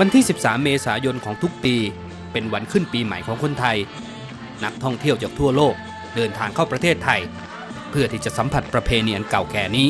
วันที่ 13 เมษายนของทุกปี เป็นวันขึ้นปีใหม่ของคนไทย นักท่องเที่ยวจากทั่วโลกเดินทางเข้าประเทศไทย เพื่อที่จะสัมผัสประเพณีอันเก่าแก่นี้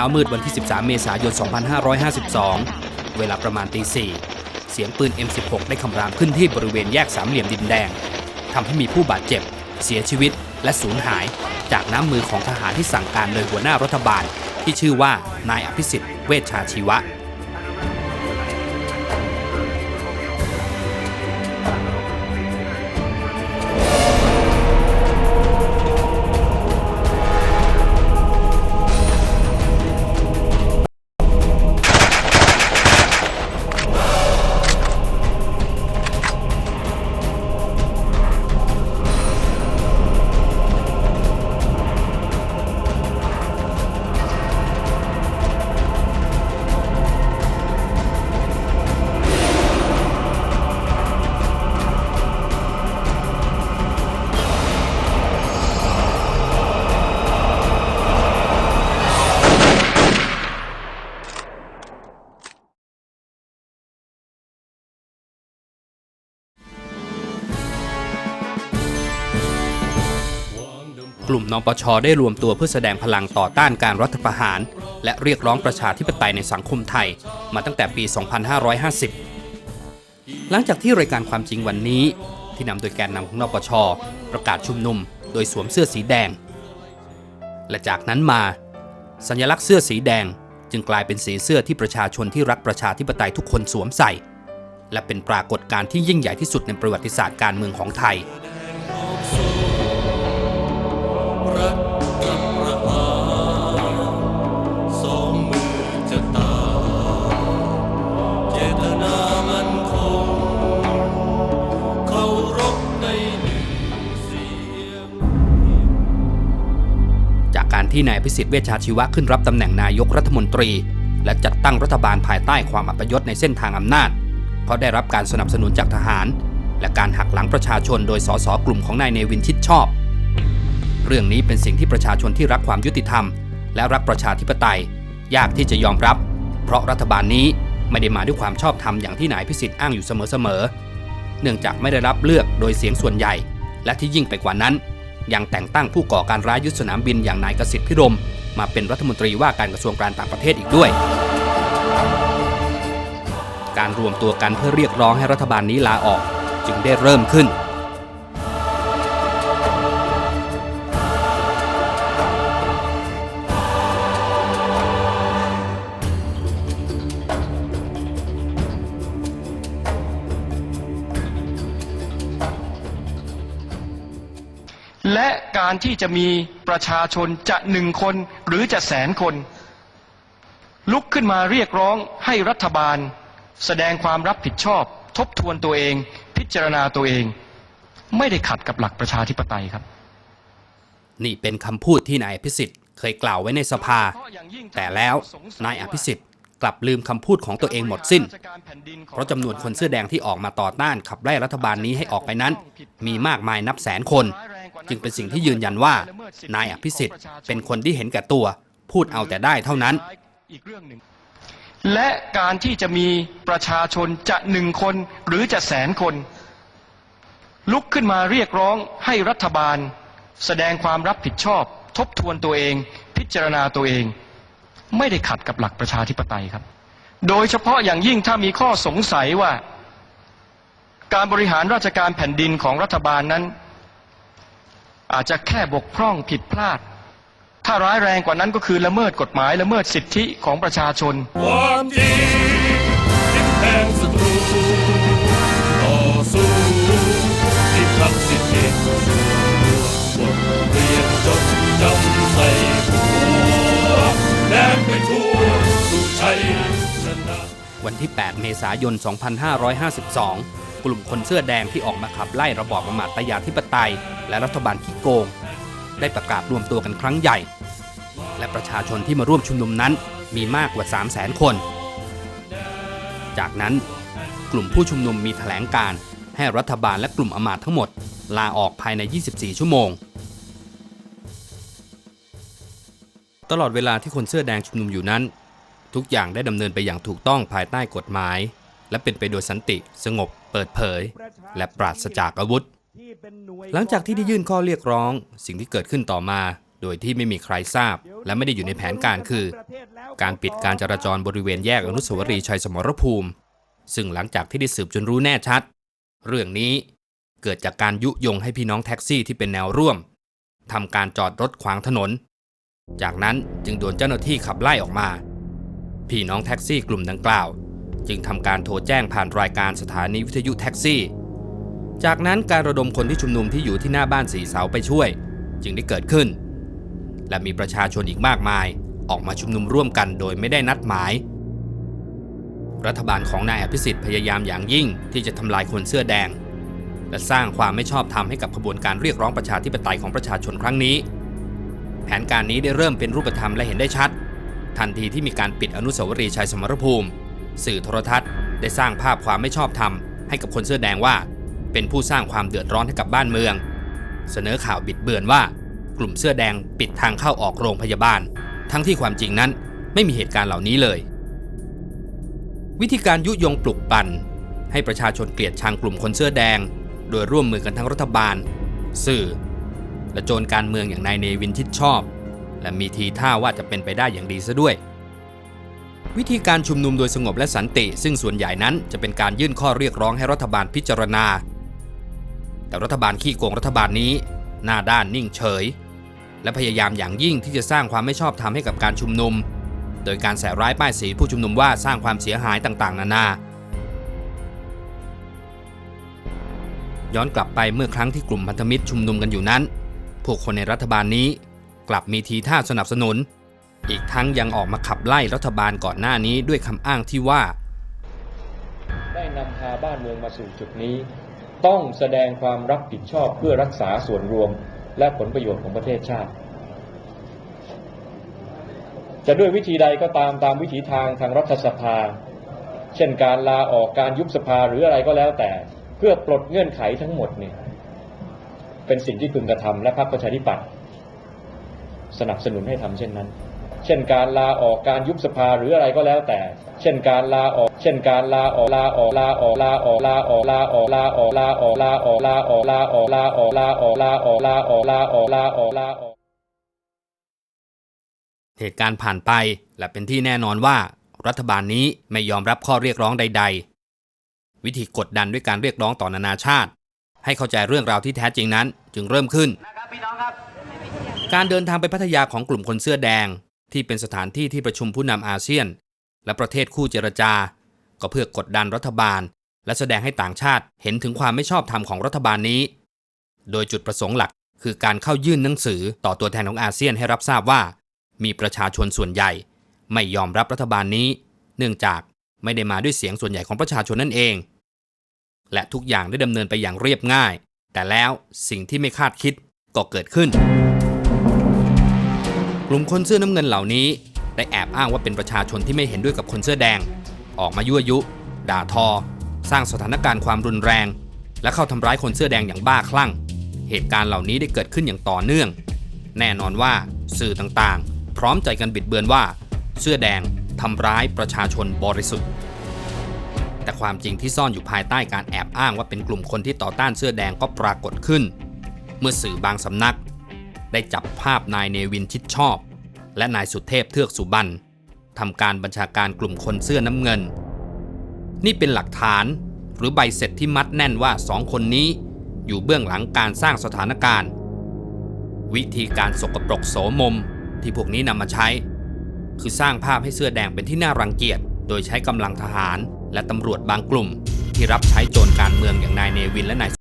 ช้ามืดวันที่ 13 เมษายน 2552 เวลาประมาณตี4เสียงปืน M16 ได้คำรามขึ้นที่บริเวณแยกสามเหลี่ยมดินแดงทำให้มีผู้บาดเจ็บ เสียชีวิต และสูญหาย จากน้ำมือของทหารที่สั่งการโดยหัวหน้ารัฐบาล ที่ชื่อว่านายอภิสิทธิ์เวชชาชีวะ กลุ่มนปชได้รวมตัวเพื่อแสดงพลังต่อต้านการรัฐประหาร และเรียกร้องประชาธิปไตยในสังคมไทย มาตั้งแต่ปี 2550 หลังจากที่รายการความจริงวันนี้ ที่นำโดยแกนนำของนปช ประกาศชุมนุม โดยสวมเสื้อสีแดง และจากนั้นมา สัญลักษณ์เสื้อสีแดงจึงกลายเป็นสีเสื้อที่ประชาชนที่รักประชาธิปไตยทุกคนสวมใส่ และเป็นปรากฏการณ์ที่ยิ่งใหญ่ที่สุดในประวัติศาสตร์การเมืองของไทย จากการที่นายพิสิทธิ์เวชชาชีวะขึ้นรับตำแหน่งนายกรัฐมนตรี และจัดตั้งรัฐบาลภายใต้ความอัปยศในเส้นทางอำนาจ เพราะได้รับการสนับสนุนจากทหาร และการหักหลังประชาชนโดยสสกลุ่มของนายเนวินชิดชอบ เรื่องนี้เป็นสิ่งที่ประชาชนที่รักความยุติธรรม และรักประชาธิปไตย ยากที่จะยอมรับ เพราะรัฐบาลนี้ไม่ได้มาด้วยความชอบธรรมอย่างที่นายพิสิทธิ์อ้างอยู่เสมอๆเนื่องจากไม่ได้รับเลือกโดยเสียงส่วนใหญ่ และที่ยิ่งไปกว่านั้น ยังแต่งตั้งผู้ก่อการร้ายยึดสนามบินอย่างนายกสิทธิ์พิรม มาเป็นรัฐมนตรีว่าการกระทรวงการต่างประเทศอีกด้วย การรวมตัวกันเพื่อเรียกร้องให้รัฐบาลนี้ลาออกจึงได้เริ่มขึ้น และการที่จะมีประชาชนจะหนึ่งคนหรือจะแสนคน ลุกขึ้นมาเรียกร้องให้รัฐบาล แสดงความรับผิดชอบ ทบทวนตัวเอง พิจารณาตัวเอง ไม่ได้ขัดกับหลักประชาธิปไตยครับ นี่เป็นคำพูดที่นายอภิสิทธิ์เคยกล่าวไว้ในสภา แต่แล้วนายอภิสิทธิ์กลับลืมคำพูดของตัวเองหมดสิ้น เพราะจำนวนคนเสื้อแดงที่ออกมาต่อต้านขับไล่รัฐบาลนี้ให้ออกไปนั้น มีมากมายนับแสนคน จึงเป็นสิ่งที่ยืนยันว่า นายอภิสิทธิ์เป็นคนที่เห็นแก่ตัว พูดเอาแต่ได้เท่านั้น อีกเรื่องหนึ่งและการที่จะมีประชาชนจะหนึ่งคนหรือจะแสนคน ลุกขึ้นมาเรียกร้องให้รัฐบาล แสดงความรับผิดชอบ ทบทวนตัวเอง พิจารณาตัวเอง ไม่ได้ขัดกับหลักประชาธิปไตยครับ โดยเฉพาะอย่างยิ่งถ้ามีข้อสงสัยว่า การบริหารราชการแผ่นดินของรัฐบาลนั้น อาจจะแค่บกพร่องผิดพลาด ถ้าร้ายแรงกว่านั้นก็คือละเมิดกฎหมายละเมิดสิทธิของประชาชนความจริงทิมแทงศัตรูต่อสู้ที่พลักสิทธิส่วนบทเรียนจดจำใส่หัวแดนไปทั่วสู่ชัยชนะวันที่ 8 เมษายน 2552 กลุ่มคนเสื้อแดงที่ออกมาขับไล่ระบอบประมาทยาธิปไตย และรัฐบาลขี้โกง ได้ประกาศรวมตัวกันครั้งใหญ่ และประชาชนที่มาร่วมชุมนุมนั้นมีมากกว่า 3 0 0แสนคน จากนั้นกลุ่มผู้ชุมนุมมีแถลงการให้รัฐบาลและกลุ่มอมาตย์ทั้งหมด ลาออกภายใน 24 ชั่วโมง ตลอดเวลาที่คนเสื้อแดงชุมนุมอยู่นั้น ทุกอย่างได้ดำเนินไปอย่างถูกต้องภายใต้กฎหมาย และเป็นไปโดยสันติ สงบ เปิดเผย และปราศจากอาวุธ หลังจากที่ได้ยื่นข้อเรียกร้อง สิ่งที่เกิดขึ้นต่อมา โดยที่ไม่มีใครทราบ และไม่ได้อยู่ในแผนการคือ การปิดการจราจรบริเวณแยกอนุสาวรีย์ชัยสมรภูมิ ซึ่งหลังจากที่ได้สืบจนรู้แน่ชัด เรื่องนี้เกิดจากการยุยงให้พี่น้องแท็กซี่ที่เป็นแนวร่วมทำการจอดรถขวางถนน จากนั้นจึงโดนเจ้าหน้าที่ขับไล่ออกมา พี่น้องแท็กซี่กลุ่มดังกล่าว จึงทำการโทรแจ้งผ่านรายการสถานีวิทยุแท็กซี่ จากนั้นการระดมคนที่ชุมนุมที่อยู่ที่หน้าบ้านสีเสาไปช่วย จึงได้เกิดขึ้น และมีประชาชนอีกมากมายออกมาชุมนุมร่วมกันโดยไม่ได้นัดหมาย รัฐบาลของนายอภิสิทธิ์พยายามอย่างยิ่งที่จะทำลายคนเสื้อแดง และสร้างความไม่ชอบธรรมให้กับขบวนการเรียกร้องประชาธิปไตยของประชาชนครั้งนี้ แผนการนี้ได้เริ่มเป็นรูปธรรมและเห็นได้ชัด ทันทีที่มีการปิดอนุสาวรีย์ชัยสมรภูมิ สื่อโทรทัศน์ ได้สร้างภาพความไม่ชอบธรรมให้กับคนเสื้อแดงว่า เป็นผู้สร้างความเดือดร้อนให้กับบ้านเมือง เสนอข่าวบิดเบือนว่า กลุ่มเสื้อแดงปิดทางเข้าออกโรงพยาบาล ทั้งที่ความจริงนั้นไม่มีเหตุการณ์เหล่านี้เลย วิธีการยุยงปลุกปั่น ให้ประชาชนเกลียดชังกลุ่มคนเสื้อแดง โดยร่วมมือกันทั้งรัฐบาล สื่อ และโจรการเมืองอย่างนายเนวินชิดชอบ และมีทีท่าว่าจะเป็นไปได้อย่างดีซะด้วย วิธีการชุมนุมโดยสงบและสันติ ซึ่งส่วนใหญ่นั้นจะเป็นการยื่นข้อเรียกร้องให้รัฐบาลพิจารณา แต่รัฐบาลขี้โกงรัฐบาลนี้ หน้าด้านนิ่งเฉย และพยายามอย่างยิ่งที่จะสร้างความไม่ชอบธรรมให้กับการชุมนุม โดยการแสร้ายป้ายสีผู้ชุมนุมว่าสร้างความเสียหายต่างๆ นานา ย้อนกลับไปเมื่อครั้งที่กลุ่มพันธมิตรชุมนุมกันอยู่นั้น พวกคนในรัฐบาลนี้ กลับมีทีท่าสนับสนุน อีกทั้งยังออกมาขับไล่รัฐบาลก่อนหน้านี้ด้วยคำอ้างที่ว่า ได้นำพาบ้านเมืองมาสู่จุดนี้ ต้องแสดงความรับผิดชอบเพื่อรักษาส่วนรวม และผลประโยชน์ของประเทศชาติ จะด้วยวิธีใดก็ตามตามวิถีทางทางรัฐสภา เช่นการลาออกการยุบสภาหรืออะไรก็แล้วแต่ เพื่อปลดเงื่อนไขทั้งหมดเนี่ยเป็นสิ่งที่พึงกระทำและพรรคประชาธิปัตย์สนับสนุนให้ทำเช่นนั้น เช่นการลาออกการยุบสภาหรืออะไรก็แล้วแต่ เช่นการลาออก เช่นการลาออกลาออกลาออกลาออกลาออกลาออกลาออกลาออกลาออกลาออกลาออกลาออกลาออกลาออกลาออกลาออกลาออกลาออกเหตุการณ์ผ่านไปและเป็นที่แน่นอนว่า รัฐบาลนี้ไม่ยอมรับข้อเรียกร้องใด ๆ วิธีกดดันด้วยการเรียกร้องต่อนานาชาติ ให้เข้าใจเรื่องราวที่แท้จริงนั้นจึงเริ่มขึ้น การเดินทางไปพัทยาของกลุ่มคนเสื้อแดง ที่เป็นสถานที่ที่ประชุมผู้นำอาเซียน และประเทศคู่เจรจา ก็เพื่อกดดันรัฐบาล และแสดงให้ต่างชาติเห็นถึงความไม่ชอบธรรมของรัฐบาลนี้ โดยจุดประสงค์หลักคือการเข้ายื่นหนังสือต่อตัวแทนของอาเซียนให้รับทราบว่า มีประชาชนส่วนใหญ่ ไม่ยอมรับรัฐบาลนี้ เนื่องจากไม่ได้มาด้วยเสียงส่วนใหญ่ของประชาชนนั่นเอง และทุกอย่างได้ดำเนินไปอย่างเรียบง่าย แต่แล้วสิ่งที่ไม่คาดคิดก็เกิดขึ้น กลุ่มคนเสื้อน้ำเงินเหล่านี้ ได้แอบอ้างว่าเป็นประชาชนที่ไม่เห็นด้วยกับคนเสื้อแดง ออกมายั่วยุ ด่าทอ สร้างสถานการณ์ความรุนแรง และเข้าทำร้ายคนเสื้อแดงอย่างบ้าคลั่ง เหตุการณ์เหล่านี้ได้เกิดขึ้นอย่างต่อเนื่อง แน่นอนว่าสื่อต่างๆ พร้อมใจกันบิดเบือนว่า เสื้อแดงทำร้ายประชาชนบริสุทธิ์ แต่ความจริงที่ซ่อนอยู่ภายใต้การแอบอ้างว่าเป็นกลุ่มคนที่ต่อต้านเสื้อแดงก็ปรากฏขึ้น เมื่อสื่อบางสำนัก ได้จับภาพนายเนวินชิดชอบ และนายสุเทพเทือกสุบรรณทำการบัญชาการกลุ่มคนเสื้อน้ำเงิน นี่เป็นหลักฐานหรือใบเสร็จที่มัดแน่นว่าสองคนนี้อยู่เบื้องหลังการสร้างสถานการณ์ วิธีการสกปรกโสมมที่พวกนี้นำมาใช้ คือสร้างภาพให้เสื้อแดงเป็นที่น่ารังเกียจ โดยใช้กำลังทหารและตำรวจบางกลุ่ม ที่รับใช้โจรการเมืองอย่างนายเนวินและนาย